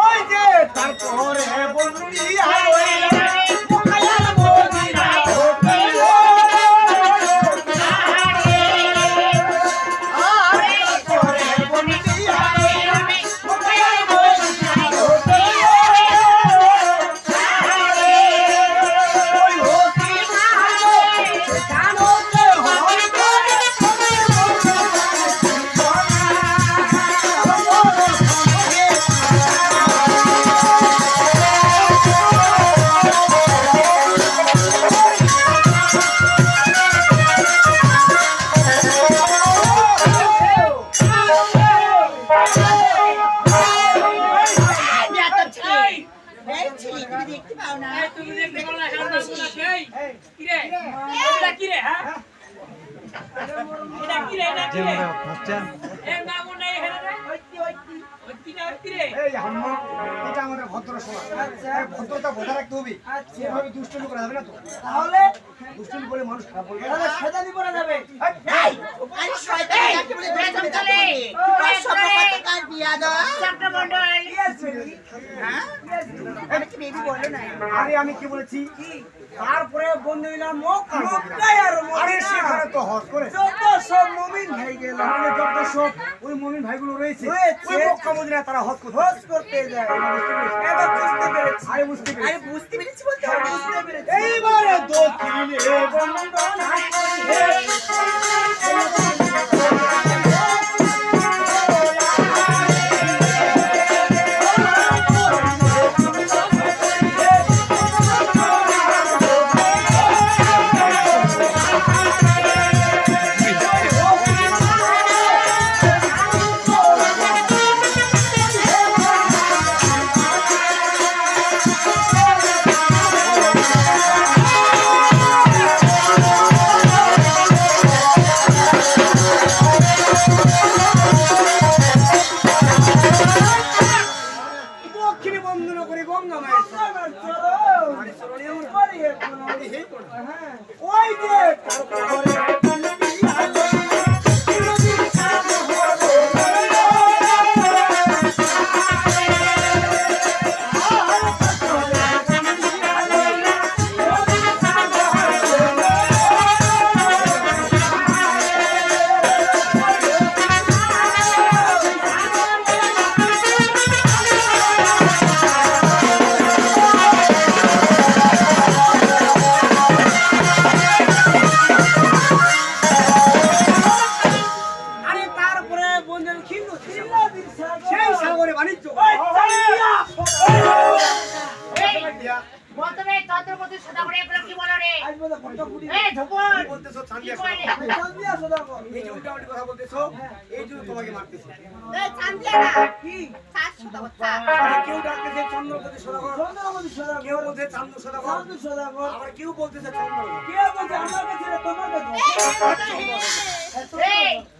ওই যে তারপরে বন্ধুরিয়া এটা কিরে হ্যাঁ? এটা কিরে এটা এর নাম নাই হেরে রে। ওই কিরে ওই কিরে এই হাম্মা এটা আমাদের ভদ্র সমাজ। ভদ্রতা বজায় রাখতে হবে। আচ্ছা। এভাবে দুষ্টুমি করা যাবে না তো। তাহলে? দুষ্টুমি করে মানুষ খারাপ বলবে। তাহলে সেদানি করা যাবে। আরে আমি কি বলেছি? তারপরে বন্ধু নিলাম মক্কা। মক্কায় আর আরে সেখানে তো হজ করে। যত সব মুমিন হয়ে গেল। যত সব ওই মুমিন ভাইগুলো রয়েছে রয়েছে। ওই মক্কা তারা হজ করতে হজ করতে যায় এবার বুঝতে পেরেছি। আরে বুঝতে পেরেছি। বুঝতে পেরেছি বলতে হবে। বুঝতে পেরেছি। এইবারে দক্ষিণে এই যে উল্টাপাল্টি কথা বলতেছো এই জন্য তোমাকে মারতেছে। কেউ ডাকতেছে চন্দ্রপতি সদাগর। কেউ বলছে চান্দু সদাগর। চন্দ্র আবার কেউ বলতেছে চন্দ্র কেউ বলছে আমার কাছে তোমার কাছে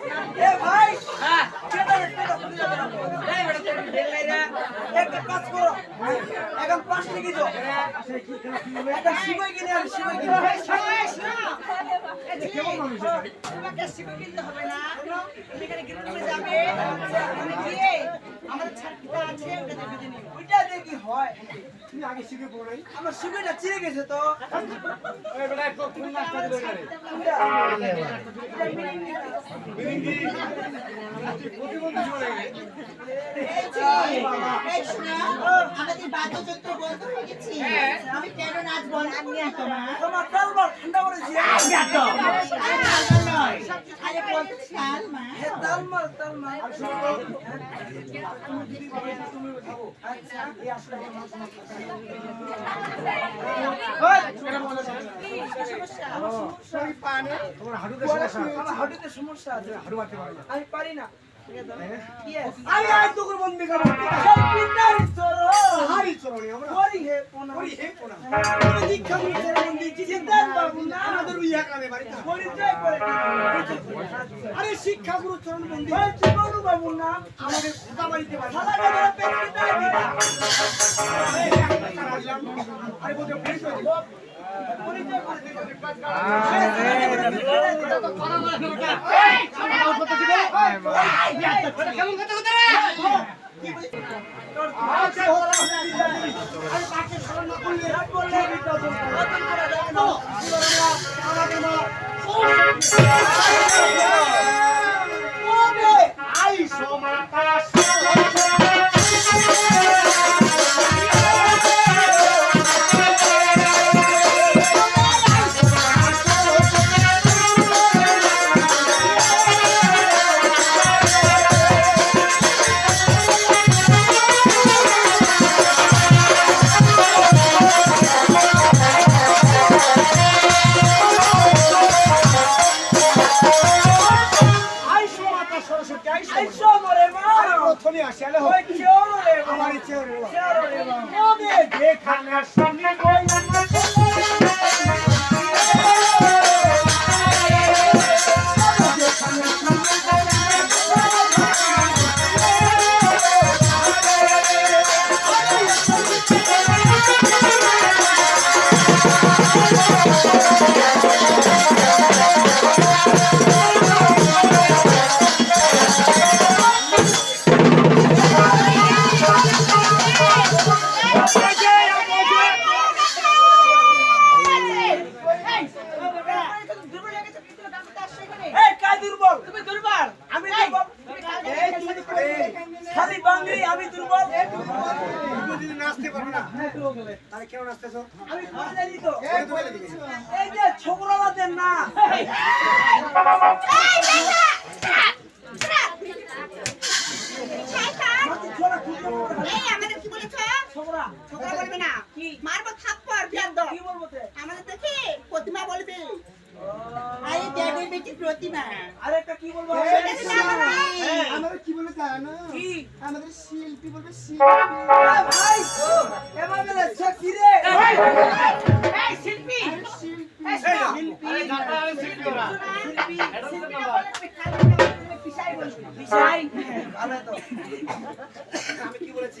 ए भाई हां चलो चलो একটা কাজ করো। এখন পাঁচ একটা শিবাই কিনে আর শিবাই কিনে তোমাকে শিখে কিনতে হবে না। তুমি এখানে গিরুমে যাবে। গিয়ে আমাদের ছাড়কিটা আছে ওটা দেখে দিন ওইটা দিয়ে হয়? তুমি আগে শিখে আমার শিবাইটা চিড়ে গেছে তো। বেটা প্রতিবন্ধী এই শোনো, আমাদের বাদ্যযন্ত্র বন্ধ হয়ে গেছে। আমি কেন নাচবো না আমি এত না? তোমার তালবার ঠান্ডা করেছি। আরে বলতে চাল মা। তালমাল তালমাল। তোমার হাঁটুতে সমস্যা আমার হাঁটুতে সমস্যা আছে। হাঁটু মারতে পারো না আমি পারি না। আমি আজ তোকে বন্দি করব সেই পিতারি চোরো। হারি চরণে আমরা করি হে পোনা। করি হে কোনা তুমি দীক্ষা নিয়েছেন বন্দি, জিতেন বাবু না। আমাদের উইয়া কামে বাড়িতে পরিচয় করে আরে শিক্ষা গুরু চরণ বন্দি চিকনু বাবু না। আমাদের খোদা বাড়িতে বাড়ি। আরে বলতে পরিচয় দিল 哎呀！我打蒙了，打蒙了。প্রথমে আসে আলে। আমার ইচ্ছে যেখানে সামনে খালি বাঙালি আমি দুর্বল। তুমি যদি নাচতে পারো না। তাহলে কেন নাচতেছো? আমি করে জানি তো। এই বলে যে ছোকরালাদের না? আমাদের দেখে প্রতিমা বলবে। আরে ড্যাডির বেটি প্রতিমা। আরেকটা কি বলব? তো না বলবে। আমাদের কি বলে জানো? কি? আমাদের শিল্পী বলবে এ ভাই এবার কি রে? এই শিল্পী! শিল্পী। শিল্পী। তো। আমি কি বলেছি?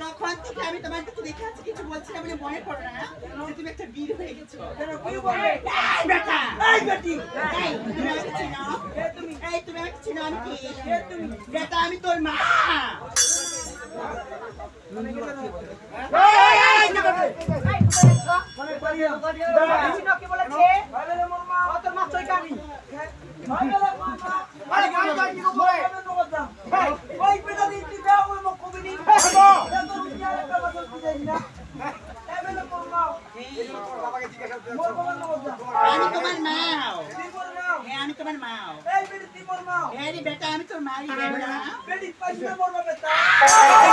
তখন থেকে আমি তোমার দিকে দেখে কিছু বলছি না মনে পড়ে না তুমি একটা হয়ে গেছো তুমি আমাকে চিনো বেটা আমি তোর মা ரெடி பண்ண போறோம்